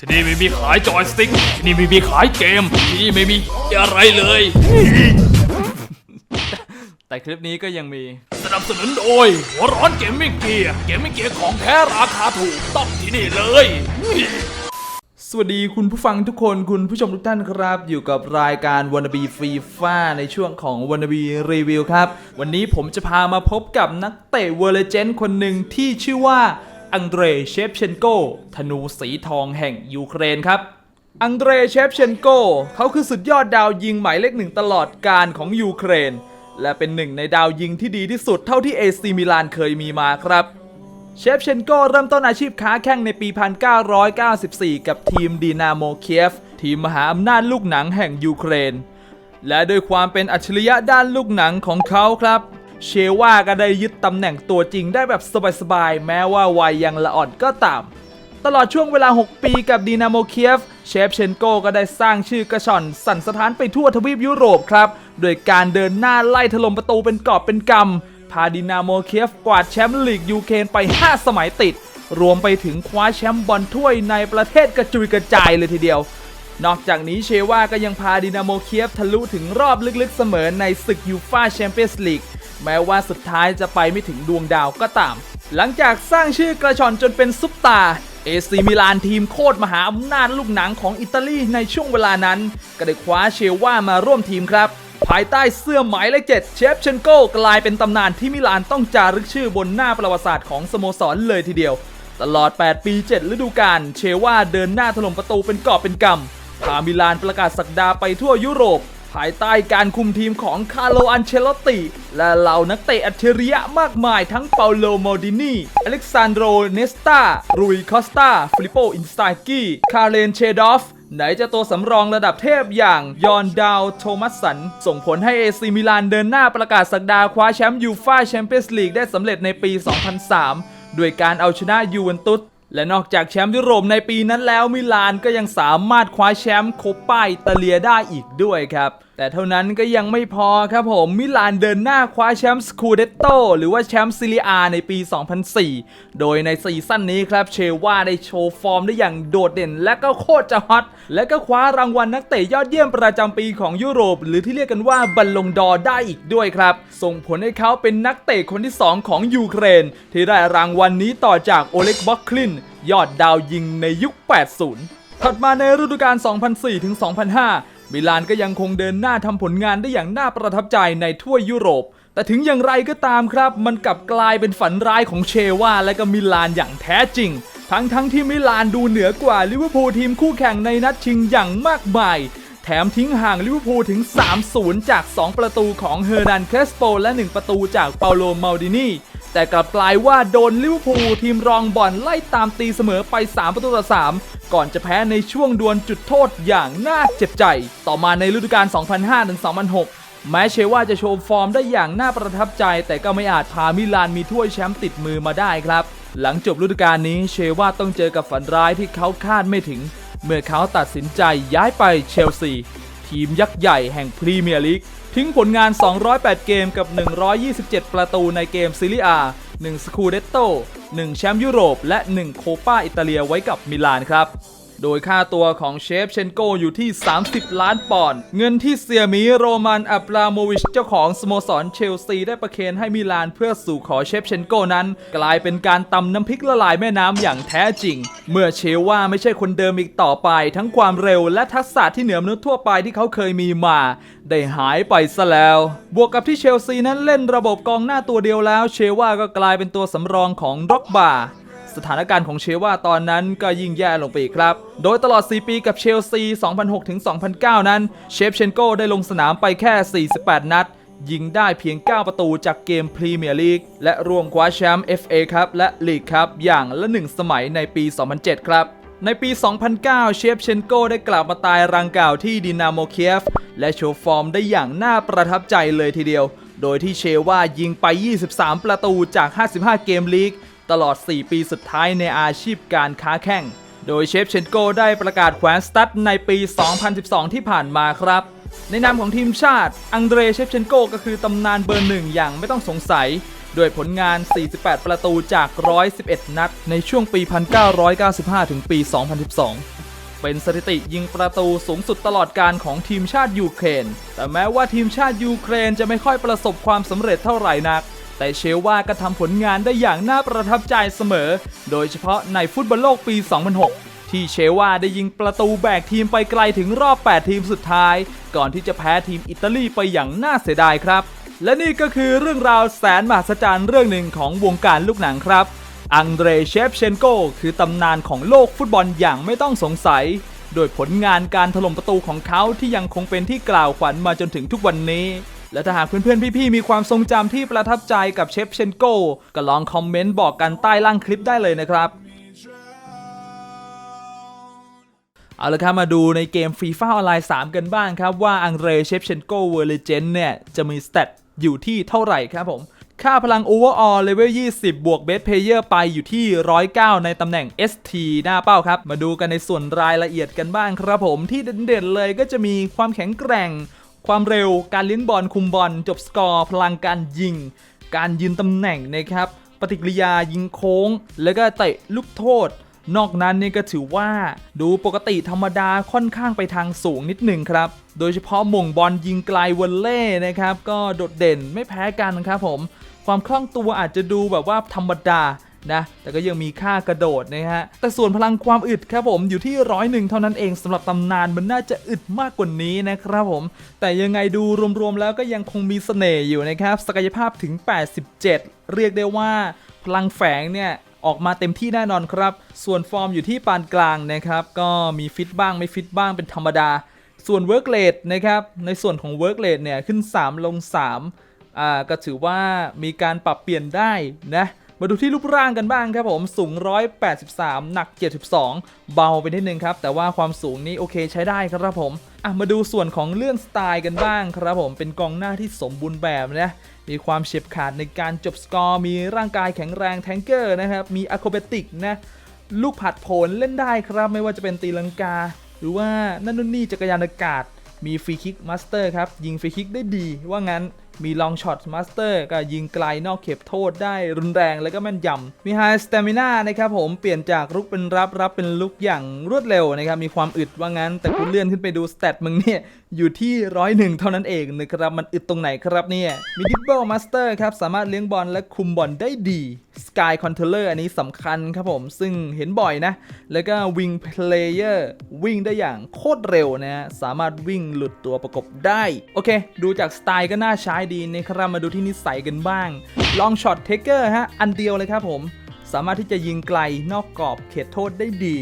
ที่นี่ไม่มีขายจอยสติ๊กที่นี่ไม่มีขายเกม ที่นี่ไม่มีอะไรเลย แต่คลิปนี้ก็ยังมีสนับสนุนโดยหัวร้อนเกมมิ่งเกียร์เกมมิ่งเกียร์ของแท้ราคาถูกต้องที่นี่เลย สวัสดีคุณผู้ฟังทุกคนคุณผู้ชมทุกท่านครับ อยู่กับรายการว a น n บีฟรีฟ้าในช่วงของว a น n บีรีวิวครับ วันนี้ผมจะพามาพบกับนักเตะเวอร์เลเจนคนหนึ่งที่ชื่อว่า อังเดรเชฟเชนโกธนูสีทองแห่งยูเครนครับ อังเดรเชฟเชนโกเขาคือสุดยอดดาวยิงหมายเลขหนึ่งตลอดการของยูเครน และเป็นหนึ่งในดาวยิงที่ดีที่สุดเท่าที่เอซีมิลานเคยมีมาครับเชฟเชนโกเริ่มต้นอาชีพค้าแข่งในปี 1994 กับทีมดีนาโมเคียฟ ทีมมหาอำนาจลูกหนังแห่งยูเครน และด้วยความเป็นอัจฉริยะด้านลูกหนังของเขาครับ เชว่าก็ได้ยึดตำแหน่งตัวจริงได้แบบสบายๆ แม้ว่าวัยยังละอ่อนก็ตามตลอดช่วงเวลา 6 ปีกับดีนาโมเคียฟ เชฟเชนโกก็ได้สร้างชื่อกระชอนสั่นสถานไปทั่วทวีปยุโรปครับ โดยการเดินหน้าไล่ถล่มประตูเป็นกอบเป็นกำ พาดินาโมเคียฟกวาดแชมป์ลีกยูเครนไป 5 สมัยติด รวมไปถึงคว้าแชมป์บอลถ้วยในประเทศกระจุยกระจายเลยทีเดียว นอกจากนี้เชว่าก็ยังพาดินาโมเคียฟทะลุถึงรอบลึกๆเสมอในศึกยูฟาแชมเปี้ยนส์ลีก แม้ว่าสุดท้ายจะไปไม่ถึงดวงดาวก็ตาม หลังจากสร้างชื่อกระชอนจนเป็นซุปตาร์เอซีมิลานทีมโคตรมหาอำนาจลูกหนังของอิตาลีในช่วงเวลานั้น ก็ได้คว้าเชว่ามาร่วมทีมครับ ภายใต้เสื้อหมายเลขเจ็ดเชฟเชนโกกลายเป็นตำนานที่มิลานต้องจารึกชื่อบนหน้าประวัติศาสตร์ของสโมสรเลยทีเดียว ตลอด 8 ปี 7 ฤดูกาลเชว่าเดินหน้าถล่มประตูเป็นกอบเป็นกำพามิลานประกาศสักดาไปทั่วยุโรป ภายใต้การคุมทีมของคาร์โลอันเชลอตติ และเหล่านักเตะอัจฉริยะมากมายทั้งเปาโลมอดินีอเล็กซานโดรเนสตารุยคอสตาฟิลิปโปอินสตากี้คาร์เลนเชดอฟไหนจะตัวสำรองระดับเทพอย่างยอนดาวโทมัสสัน ส่งผลให้เอซีมิลานเดินหน้าประกาศสักดาคว้าแชมป์ยูฟ่าแชมเปี้ยนส์ลีกได้สำเร็จในปี 2003 ด้วยการเอาชนะยูเวนตุสและนอกจากแชมป์ยุโรปในปีนั้นแล้วมิลานก็ยังสามารถคว้าแชมป์โคปาอิตาเลียได้อีกด้วยครับ แต่เท่านั้นก็ยังไม่พอครับผมมิลานเดินหน้าคว้าแชมป์สคูเดตโตหรือว่าแชมป์ซิเลียในปี 2004 โดยในซีซั่นนี้ครับเชว่าได้โชว์ฟอร์มได้อย่างโดดเด่น และก็โคตรจะฮอตและก็คว้ารางวัลนักเตะยอดเยี่ยมประจำปีของยุโรป หรือที่เรียกกันว่าบัลลงดอร์ได้อีกด้วยครับ ส่งผลให้เขาเป็นนักเตะคนที่ 2 ของยูเครน ที่ได้รางวัลนนี้ต่อจากโอเล็กบ็อกคลินยอดดาวยิงในยุค 80 ถัดมาในฤดูกาล 2004-2005 มิลานก็ยังคงเดินหน้าทำผลงานได้อย่างน่าประทับใจในทั่วยุโรป แต่ถึงอย่างไรก็ตามครับ มันกลับกลายเป็นฝันร้ายของเชว่าและก็มิลานอย่างแท้จริง ทั้งทั้งที่มิลานดูเหนือกว่าลิเวอร์พูลทีมคู่แข่งในนัดชิงอย่างมากมายแถมทิ้งห่างลิเวอร์พูลถึง 3-0 จาก 2 ประตูของเฮอร์นันเคสโปและ 1 ประตูจากเปาโล มาดินี แต่กลับกลายว่าโดนลิเวอร์พูลทีมรองบอลไล่ตามตีเสมอไป 3 ประตูต่อ 3 ก่อนจะแพ้ในช่วงดวลจุดโทษอย่างน่าเจ็บใจ ต่อมาในฤดูกาล 2005-2006 แม้เชว่าจะโชว์ฟอร์มได้อย่างน่าประทับใจ แต่ก็ไม่อาจพามิลานมีถ้วยแชมป์ติดมือมาได้ครับ หลังจบฤดูกาลนี้เชว่าต้องเจอกับฝันร้ายที่เขาคาดไม่ถึง เมื่อเขาตัดสินใจย้ายไปเชลซีทีมยักษ์ใหญ่แห่งพรีเมียร์ลีก ทิ้งผลงาน 208 เกมกับ 127 ประตูในเกมซิลิอา1สคูเดตโต1แชมป์ยุโรป และ 1 โคปาอิตาเลียไว้กับมิลานครับ โดยค่าตัวของเชฟเชนโกอยู่ที่ 30 ล้านปอนด์ เงินที่เสียมีโรมันอับราโมวิชเจ้าของสโมสรเชลซีได้ประเคนให้มิลานเพื่อสู่ขอเชฟเชนโกนั้น กลายเป็นการตำน้ำพริกละลายแม่น้ำอย่างแท้จริง เมื่อเชลว่าไม่ใช่คนเดิมอีกต่อไป ทั้งความเร็วและทักษะที่เหนือมนุษย์ทั่วไปที่เขาเคยมีมา ได้หายไปซะแล้ว บวกกับที่เชลซีนั้นเล่นระบบกองหน้าตัวเดียวแล้ว เชลว่าก็กลายเป็นตัวสำรองของด็อกบา สถานการณ์ของเชว่าตอนนั้นก็ยิ่งแย่ลงไปอีกครับ โดยตลอด 4 ปีกับเชลซี 2006 ถึง 2009 นั้น เชฟเชนโกได้ลงสนามไปแค่ 48 นัด ยิงได้เพียง 9 ประตูจากเกมพรีเมียร์ลีก และรวมคว้าแชมป์ FA ครับและลีกครับอย่างละ 1 สมัยในปี 2007 ครับในปี 2009 เชฟเชนโกได้กลับมาตายรังเก่าที่ดินาโมเคียฟ และโชว์ฟอร์มได้อย่างน่าประทับใจเลยทีเดียว โดยที่เชว่ายิงไป 23 ประตูจาก 55 เกมลีก ตลอด 4 ปีสุดท้ายในอาชีพการค้าแข่ง โดยเชฟเชนโกได้ประกาศแขวนสตัดในปี 2012 ที่ผ่านมาครับ ในนามของทีมชาติ อังเดรเชฟเชนโกก็คือตำนานเบอร์หนึ่งอย่างไม่ต้องสงสัยโดยผลงาน 48 ประตูจาก 111 นัด ในช่วงปี 1995 ถึงปี 2012 เป็นสถิติยิงประตูสูงสุดตลอดการของทีมชาติยูเครน แต่แม้ว่าทีมชาติยูเครนจะไม่ค่อยประสบความสำเร็จเท่าไหร่นัก แต่เชลว่าก็ทำผลงานได้อย่างน่าประทับใจเสมอ โดยเฉพาะในฟุตบอลโลกปี 2006 ที่เชลว่าได้ยิงประตูแบกทีมไปไกลถึงรอบ 8 ทีมสุดท้าย ก่อนที่จะแพ้ทีมอิตาลีไปอย่างน่าเสียดายครับ และนี่ก็คือเรื่องราวแสนมหัศจรรย์เรื่องหนึ่งของวงการลูกหนังครับ อังเดรเชฟเชนโกคือตำนานของโลกฟุตบอลอย่างไม่ต้องสงสัยโดยผลงานการถล่มประตูของเขาที่ยังคงเป็นที่กล่าวขวัญมาจนถึงทุกวันนี้ และถ้าหากเพื่อนๆพี่ๆมีความทรงจำที่ประทับใจกับเชฟเชนโกก็ลองคอมเมนต์บอกกันใต้ล่างคลิปได้เลยนะครับเอาละครับมาดูในเกมฟรีฟ้าออนไลน์ 3 กันบ้างครับ ว่าอังเรเชฟเชนโกเวอร์เลเจนเนี่ย จะมีสเตตอยู่ที่เท่าไหร่ครับผม ค่าพลัง Overall Level 20 บวก Best Player ไปอยู่ที่ 109 ในตำแหน่ง ST หน้าเป้าครับ มาดูกันในส่วนรายละเอียดกันบ้างครับผมที่เด่นๆเลยก็จะมีความแข็งแกร่ง ความเร็ว การเลี้ยงบอลคุมบอล จบสกอร์ พลังการยิง การยืนตำแหน่งนะครับปฏิกิริยายิงโค้ง แล้วก็เตะลูกโทษ นอกนั้นนี่ก็ถือว่าดูปกติธรรมดาค่อนข้างไปทางสูงนิดหนึ่งครับ โดยเฉพาะมงบอลยิงไกลวอลเล่นะครับ ก็โดดเด่นไม่แพ้กันครับผม ความคล่องตัวอาจจะดูแบบว่าธรรมดา นะแต่ก็ยังมีค่ากระโดดนะฮะแต่ส่วนพลังความอึดครับผมอยู่ที่ร้อยหนึ่งเท่านั้นเองสำหรับตำนานมันน่าจะอึดมากกว่านี้นะครับผม แต่ยังไงดูรวมๆแล้วก็ยังคงมีเสน่ห์อยู่นะครับศักยภาพถึง 87 เรียกได้ว่าพลังแฝงเนี่ยออกมาเต็มที่แน่นอนครับ ส่วนฟอร์มอยู่ที่ปานกลางนะครับ ก็มีฟิตบ้างไม่ฟิตบ้างเป็นธรรมดา ส่วน work rate นะครับ ในส่วนของ work rate เนี่ยขึ้น 3 ลง3อ่าก็ถือว่ามีการปรับเปลี่ยนได้นะ มาดูที่รูปร่างกันบ้างครับผมสูง 183 หนัก 72 เบาไปนิดนึงครับ แต่ว่าความสูงนี้โอเคใช้ได้ครับผมอะมาดูส่วนของเรื่องสไตล์กันบ้างครับผมเป็นกองหน้าที่สมบูรณ์แบบนะมีความเฉียบขาดในการจบสกอร์มีร่างกายแข็งแรงแทงเกอร์นะครับมีอะโคเบติกนะลูกผัดโผลเล่นได้ครับ ไม่ว่าจะเป็นตีลังกา หรือว่านั่นนู่นนี่จักรยานอากาศ มีฟรีคิกมาสเตอร์ครับยิงฟรีคิกได้ดีว่างั้น มีลองช็อตมาสเตอร์ก็ยิงไกลนอกเขตโทษได้รุนแรงแล้วก็แม่นยำมีไฮสเตมินานะครับผมเปลี่ยนจากลุกเป็นรับรับเป็นลุกอย่างรวดเร็วนะครับมีความอึดว่างั้นแต่คุณเลื่อนขึ้นไปดูสเตตมึงเนี่ยอยู่ที่ร้อยหนึ่งเท่านั้นเองนะครับมันอึดตรงไหนครับเนี่ยมีดิเบิลมาสเตอร์ครับ สามารถเลี้ยงบอลและคุมบอลได้ดี Sky Controller อันนี้สำคัญครับผม ซึ่งเห็นบ่อยนะ แล้วก็ Wing Player วิ่งได้อย่างโคตรเร็วนะฮะสามารถวิ่งหลุดตัวประกบได้ โอเค ดูจากสไตล์ก็น่าใช้ดีนะครับมาดูที่นิสัยกันบ้าง Long Shot Taker ฮะอันเดียวเลยครับผม สามารถที่จะยิงไกลนอกกรอบเขตโทษได้ดี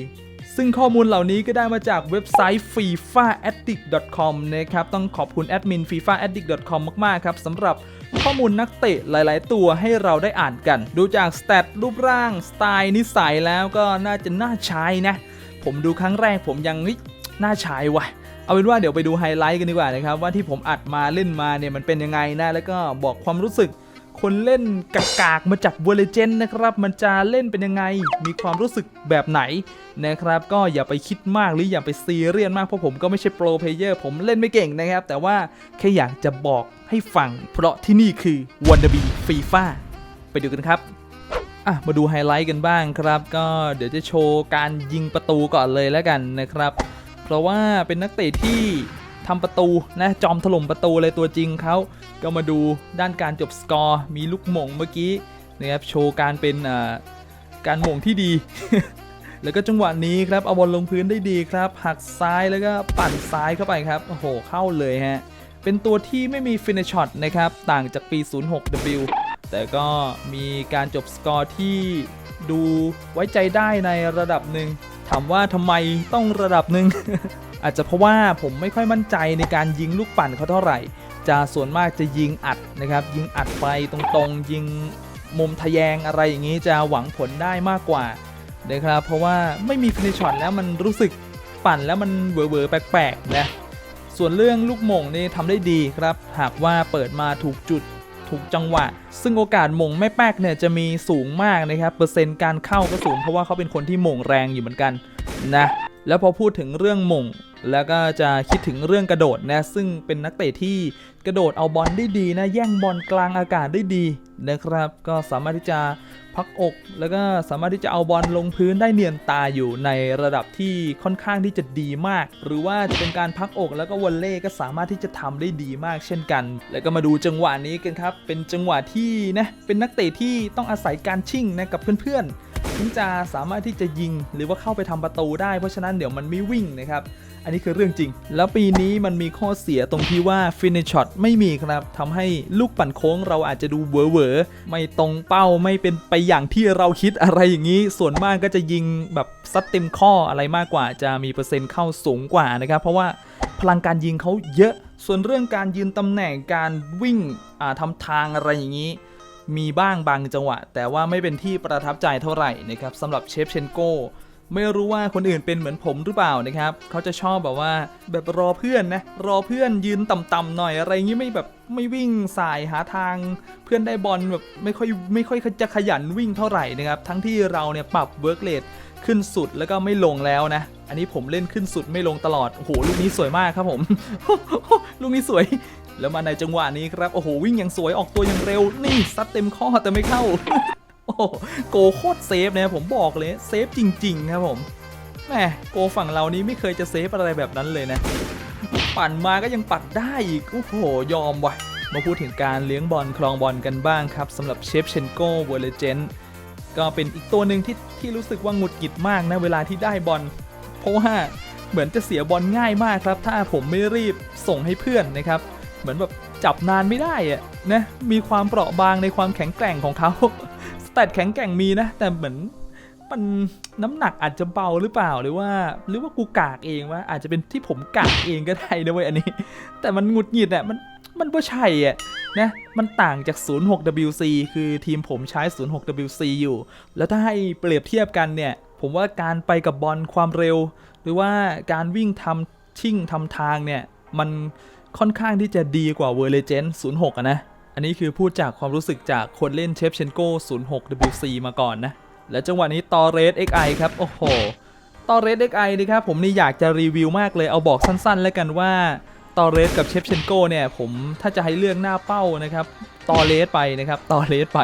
ซึ่งข้อมูลเหล่านี้ก็ได้มาจากเว็บไซต์ fifaaddict.com นะครับ ต้องขอบคุณแอดมิน fifaaddict.com มาก ๆ ครับสำหรับข้อมูลนักเตะหลาย ๆ ตัวให้เราได้อ่านกัน ดูจากสเตตรูปร่าง สไตล์นิสัยแล้วก็น่าจะน่าใช้นะ ผมดูครั้งแรกผมยังนี่น่าใช้ว่ะเอาเป็นว่าเดี๋ยวไปดูไฮไลท์กันดีกว่านะครับว่าที่ผมอัดมาเล่นมาเนี่ยมันเป็นยังไงนะแล้วก็บอกความรู้สึก คนเล่นกากากมาจากวอลเลเจนนะครับ มันจะเล่นเป็นยังไง มีความรู้สึกแบบไหนนะครับ ก็อย่าไปคิดมากหรืออย่าไปซีเรียสมากเพราะผมก็ไม่ใช่โปรเพลเยอร์ผมเล่นไม่เก่งนะครับ แต่ว่าแค่อยากจะบอกให้ฟัง เพราะที่นี่คือวันดบีฟีฟ่าไปดูกันครับอะมาดูไฮไลท์กันบ้างครับ ก็เดี๋ยวจะโชว์การยิงประตูก่อนเลยแล้วกันนะครับ เพราะว่าเป็นนักเตะที่ ทำประตูนะจอมถล่มประตูเลยตัวจริงเขาก็มาดูด้านการจบสกอร์ มีลูกหม่งเมื่อกี้นะครับโชว์การเป็นการหม่งที่ดี แล้วก็จังหวะนี้ครับเอาบอลลงพื้นได้ดีครับหักซ้ายแล้วก็ปั่นซ้ายเข้าไปครับโอ้โหเข้าเลยฮะเป็นตัวที่ไม่มีฟินิชช็อตนะครับต่างจากปี 06W แต่ก็มีการจบสกอร์ที่ดูไว้ใจได้ในระดับหนึ่งถามว่าทำไมต้องระดับหนึ่ง อาจจะเพราะว่าผมไม่ค่อยมั่นใจในการยิงลูกปั่นเขาเท่าไหร่ จะส่วนมากจะยิงอัดนะครับ ยิงอัดไปตรงๆ ยิงมุมทะแยงอะไรอย่างนี้จะหวังผลได้มากกว่านะครับ เพราะว่าไม่มีฟินิชช็อตแล้วมันรู้สึกปั่นแล้วมันเวอร์ๆแปลกๆนะส่วนเรื่องลูกหม่งนี่ทำได้ดีครับ หากว่าเปิดมาถูกจุดถูกจังหวะ ซึ่งโอกาสหม่งไม่แป๊กเนี่ยจะมีสูงมากนะครับ เปอร์เซ็นต์การเข้าก็สูงเพราะว่าเขาเป็นคนที่หม่งแรงอยู่เหมือนกันนะ แล้วพอพูดถึงเรื่องม่งแล้วก็จะคิดถึงเรื่องกระโดดนะ ซึ่งเป็นนักเตะที่กระโดดเอาบอลได้ดีนะ แย่งบอลกลางอากาศได้ดีนะครับ ก็สามารถที่จะพักอก แล้วก็สามารถที่จะเอาบอลลงพื้นได้เนียนตาอยู่ในระดับที่ค่อนข้างที่จะดีมาก หรือว่าจะเป็นการพักอกแล้วก็วอลเล่ก็สามารถที่จะทำได้ดีมากเช่นกัน แล้วก็มาดูจังหวะนี้กันครับ เป็นจังหวะที่นะ เป็นนักเตะที่ต้องอาศัยการชิ่งนะกับเพื่อนๆ ถึงจะสามารถที่จะยิงหรือว่าเข้าไปทำประตูได้เพราะฉะนั้นเดี๋ยวมันไม่วิ่งนะครับ อันนี้คือเรื่องจริง แล้วปีนี้มันมีข้อเสียตรงที่ว่า finish shot ไม่มีครับทำให้ลูกปั่นโค้งเราอาจจะดูเวอเวอไม่ตรงเป้าไม่เป็นไปอย่างที่เราคิดอะไรอย่างนี้ ส่วนมากก็จะยิงแบบซัดเต็มข้ออะไรมากกว่าจะมีเปอร์เซ็นต์เข้าสูงกว่านะครับ เพราะว่าพลังการยิงเขาเยอะ ส่วนเรื่องการยืนตำแหน่งการวิ่งทำทางอะไรอย่างนี้ มีบ้างบางจังหวะ แต่ว่าไม่เป็นที่ประทับใจเท่าไหร่นะครับสำหรับเชฟเชนโกไม่รู้ว่าคนอื่นเป็นเหมือนผมหรือเปล่านะครับ เขาจะชอบแบบว่าแบบรอเพื่อนนะ รอเพื่อนยืนต่ำๆหน่อยอะไรอย่างงี้ไม่แบบไม่วิ่งสายหาทาง เพื่อนได้บอลแบบไม่ค่อยไม่ค่อยจะขยันวิ่งเท่าไหร่นะครับ ทั้งที่เราเนี่ยปรับเวิร์กเลทขึ้นสุดแล้วก็ไม่ลงแล้วนะ อันนี้ผมเล่นขึ้นสุดไม่ลงตลอด โอ้โห ลูกนี้สวยมากครับผม ลูกนี้สวย แล้วมาในจังหวะนี้ครับ โอ้โห วิ่งอย่างสวยออกตัวอย่างเร็ว นี่ซัดเต็มข้อแต่ไม่เข้า โอ้โหโกโคตรเซฟนะผมบอกเลยเซฟจริง ๆ ครับผมแหมโกฝั่งเรานี้ไม่เคยจะเซฟอะไรแบบนั้นเลยนะ ปั่นมาก็ยังปัดได้อีก โอ้โห ยอมว่ะ มาพูดถึงการเลี้ยงบอลคลองบอลกันบ้างครับสำหรับเชฟเชนโกเวอร์เลเจนก็เป็นอีกตัวหนึ่งที่ที่รู้สึกว่าหงุดหงิดมากนะเวลาที่ได้บอลเพราะว่าเหมือนจะเสียบอลง่ายมากครับ ถ้าผมไม่รีบส่งให้เพื่อนนะครับ เหมือนแบบจับนานไม่ได้อะนะมีความเปราะบางในความแข็งแกร่งของเขาสแตทแข็งแกร่งมีนะ แต่เหมือนมันน้ำหนักอาจจะเบาหรือเปล่าหรือว่า หรือว่ากูกากเองวะอาจจะเป็นที่ผมกากเองก็ได้นะเว้ยอันนี้ แต่มันหงุดหงิดอะมันมันบ่ใช่อะนะมันต่างจาก 06WC คือทีมผมใช้ 06WC อยู่ แล้วถ้าให้เปรียบเทียบกันเนี่ย ผมว่าการไปกับบอลความเร็ว หรือว่าการวิ่งทำชิ่งทำทางเนี่ย มัน ค่อนข้างที่จะดีกว่า v e r l e g e n d 06อะนะ อันนี้คือพูดจากความรู้สึกจากคนเล่นเชฟเชนโก้ 06WC มาก่อนนะ และจังหวะนี้ตอเรส XI ครับ โอ้โห ตอเรส XI นี่ครับผมนี่อยากจะรีวิวมากเลยเอาบอกสั้นๆ แล้วกันว่าตอเรสกับเชฟเชนโก้เนี่ยผมถ้าจะให้เลือกหน้าเป้านะครับตอเรสไปนะครับตอเรสไป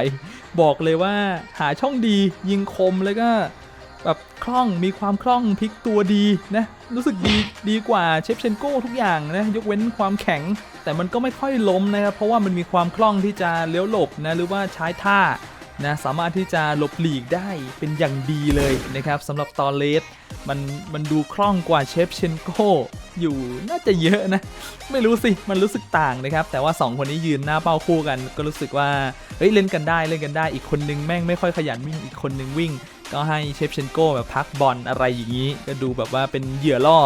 บอกเลยว่าหาช่องดียิงคมแล้วก็ แบบคล่องมีความคล่องพลิกตัวดีนะรู้สึกดีดีกว่าเชฟเชนโก้ทุกอย่างนะยกเว้นความแข็ง แต่มันก็ไม่ค่อยล้มนะครับเพราะว่ามันมีความคล่องที่จะเลี้ยวหลบนะหรือว่าใช้ท่านะสามารถที่จะหลบหลีกได้เป็นอย่างดีเลยนะครับสำหรับตอเลสมันมันดูคล่องกว่าเชฟเชนโก้อยู่น่าจะเยอะนะ ไม่รู้สิ มันรู้สึกต่างนะครับ แต่ว่า 2 คนนี้ยืนหน้าเป้าคู่กัน ก็รู้สึกว่าเฮ้ยเล่นกันได้เล่นกันได้อีกคนนึงแม่งไม่ค่อยขยันวิ่งอีกคนนึงวิ่ง ก็ให้เชฟเชนโก้แบบพักบอลอะไรอย่างนี้ ก็ดูแบบว่าเป็นเหยื่อล่อ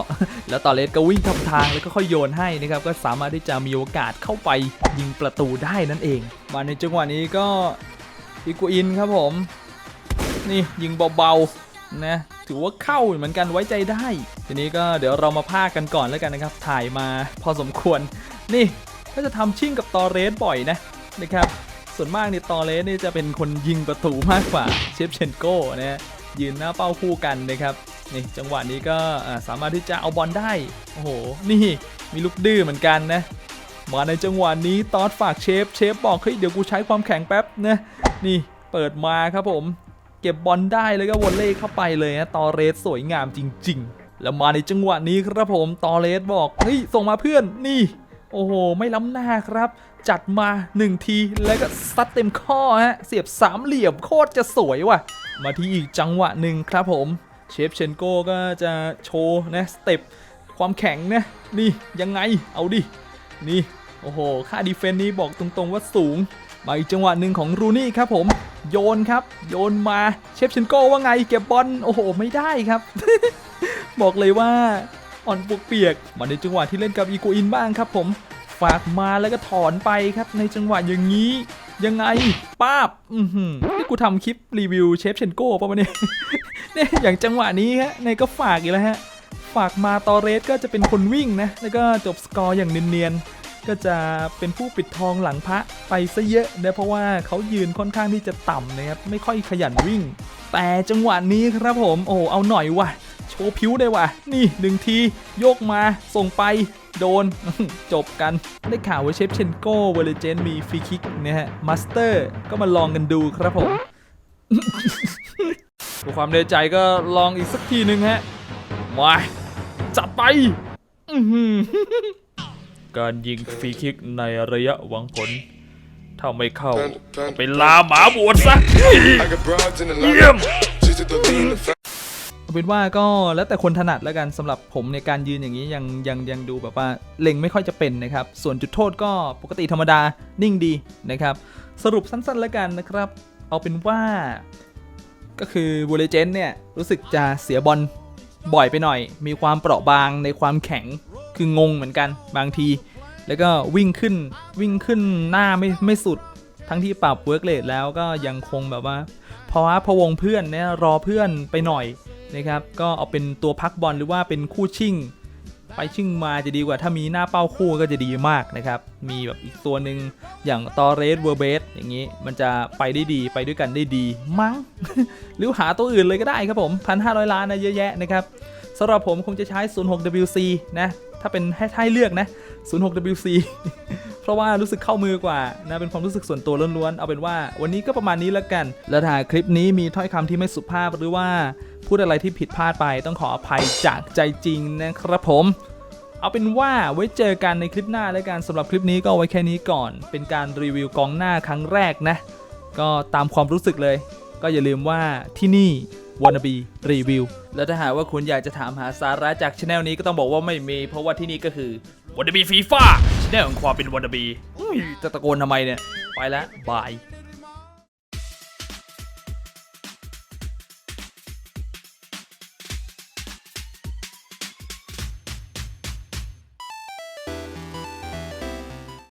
แล้วต่อเลสก็วิ่งทำทางแล้วก็ค่อยโยนให้นะครับ ก็สามารถที่จะมีโอกาสเข้าไปยิงประตูได้นั่นเอง มาในจังหวะนี้ก็อีกูอินครับผม นี่ยิงเบาๆนะถือว่าเข้าเหมือนกันไว้ใจได้ ทีนี้ก็เดี๋ยวเรามาพากกันก่อนแล้วกันนะครับ ถ่ายมาพอสมควร นี่ก็จะทำชิ่งกับตอเรสบ่อยนะนะครับ ส่วนมากในตอเรสนี่จะเป็นคนยิงประตูมากกว่าเชฟเชนโก้นะฮะยืนหน้าเป้าคู่กันนะครับนี่จังหวะนี้ก็สามารถที่จะเอาบอลได้ โอ้โห นี่มีลูกดื้อเหมือนกันนะ มาในจังหวะนี้ตอดฝากเชฟ เชฟบอกเฮ้ยเดี๋ยวกูใช้ความแข็งแป๊บนะ นี่เปิดมาครับผม เก็บบอลได้แล้วก็วอลเล่เข้าไปเลยนะ ตอเรสสวยงามจริง ๆ แล้วมาในจังหวะนี้ครับผม ตอเรสบอกเฮ้ยส่งมาเพื่อน นี่ โอ้โห ไม่ล้ำหน้าครับ จัดมา 1 ทีแล้วก็ซัดเต็มข้อฮะเสียบสามเหลี่ยมโคตรจะสวยว่ะ มาที่อีกจังหวะหนึ่งครับผมเชฟเชนโก้ก็จะโชว์นะสเต็ปความแข็งนะนี่ยังไงเอาดิ นี่ โอ้โห ค่าดีเฟนต์นี้บอกตรงๆว่าสูง มาอีกจังหวะหนึ่งของรูนี่ครับผม โยนครับ โยนมาเชฟเชนโก้ว่าไงเก็บบอลโอ้โห ไม่ได้ครับ บอกเลยว่าอ่อนปวกเปียก มาในจังหวะที่เล่นกับอีโกอินบ้างครับผม ฝากมาแล้วก็ถอนไปครับในจังหวะอย่างนี้ ยังไงป้าบอือหือนี่กูทำคลิปรีวิวเชฟเชนโก้ป่ะวะเนี่ยเนี่ยอย่างจังหวะนี้ฮะในก็ฝากอีกแล้วฮะฝากมาตอเรสก็จะเป็นคนวิ่งนะแล้วก็จบสกอร์อย่างเนียนๆก็จะเป็นผู้ปิดทองหลังพระไปซะเยอะนะเพราะว่าเขายืนค่อนข้างที่จะต่ำนะครับไม่ค่อยขยันวิ่ง แต่จังหวะนี้ครับผมโอ้เอาหน่อยว่ะโชว์ผิวได้ว่ะ นี่หนึ่งที โยกมาส่งไป โดน จบกัน ได้ข่าวว่าเชฟเชนโก้เวอร์เลเจนมีฟรีคิกนะฮะมาสเตอร์ก็มาลองกันดูครับผมเพื่อความในใจก็ลองอีกสักทีหนึ่งฮะ มา จัดไปอื้อหือการยิงฟรีคิกในระยะหวังผล ถ้าไม่เข้าก็ไปลาหมาบวชซะ I got broads in เอาเป็นว่าก็แล้วแต่คนถนัดแล้วกันสำหรับผมในการยืนอย่างนี้ยังยังยังดูแบบว่าเล็งไม่ค่อยจะเป็นนะครับ ส่วนจุดโทษก็ปกติธรรมดานิ่งดีนะครับ สรุปสั้นๆแล้วกันนะครับ เอาเป็นว่า ก็คือบูเลเจนเนี่ยรู้สึกจะเสียบอลบ่อยไปหน่อย มีความเปราะบางในความแข็งคืองงเหมือนกันบางที แล้วก็วิ่งขึ้นวิ่งขึ้นหน้าไม่ไม่สุดทั้งที่ปรับเวิร์กเลทแล้วก็ยังคงแบบว่า เพราะว่าพวงเพื่อนเนี่ยรอเพื่อนไปหน่อยนะครับ ก็เอาเป็นตัวพักบอลหรือว่าเป็นคู่ชิ่ง ไปชิ่งมาจะดีกว่า ถ้ามีหน้าเป้าคู่ก็จะดีมากนะครับ มีแบบอีกตัวหนึ่งอย่างตอเรสเวอร์เบสอย่างนี้มันจะไปได้ดีไปด้วยกันได้ดีมั้ง หรือหาตัวอื่นเลยก็ได้ครับผม1,500 ล้านนะเยอะแยะนะครับสำหรับผมคงจะใช้ 06WC นะ ถ้าเป็นให้ให้เลือกนะ 06WC เพราะว่ารู้สึกเข้ามือกว่านะเป็นความรู้สึกส่วนตัวล้วนๆเอาเป็นว่า วันนี้ก็ประมาณนี้แล้วกัน แล้วถ้าคลิปนี้มีถ้อยคำที่ไม่สุภาพหรือว่าพูดอะไรที่ผิดพลาดไปต้องขออภัยจากใจจริงนะครับผม เอาเป็นว่าไว้เจอกันในคลิปหน้าแล้วกันสำหรับคลิปนี้ก็ไว้แค่นี้ก่อน เป็นการรีวิวกองหน้าครั้งแรกนะ ก็ตามความรู้สึกเลย ก็อย่าลืมว่าที่นี่ว a น n บีรีวิว แล้วถ้าหากว่าคุณอยากจะถามหาสาระจากช anel นี้ก็ต้องบอกว่าไม่มี เพราะว่าที่นี่ก็คือ วันบีฟีฟ่าแน่ของความเป็นวันบีจะตะโกนทำไมเนี่ย ไปแล้วบาย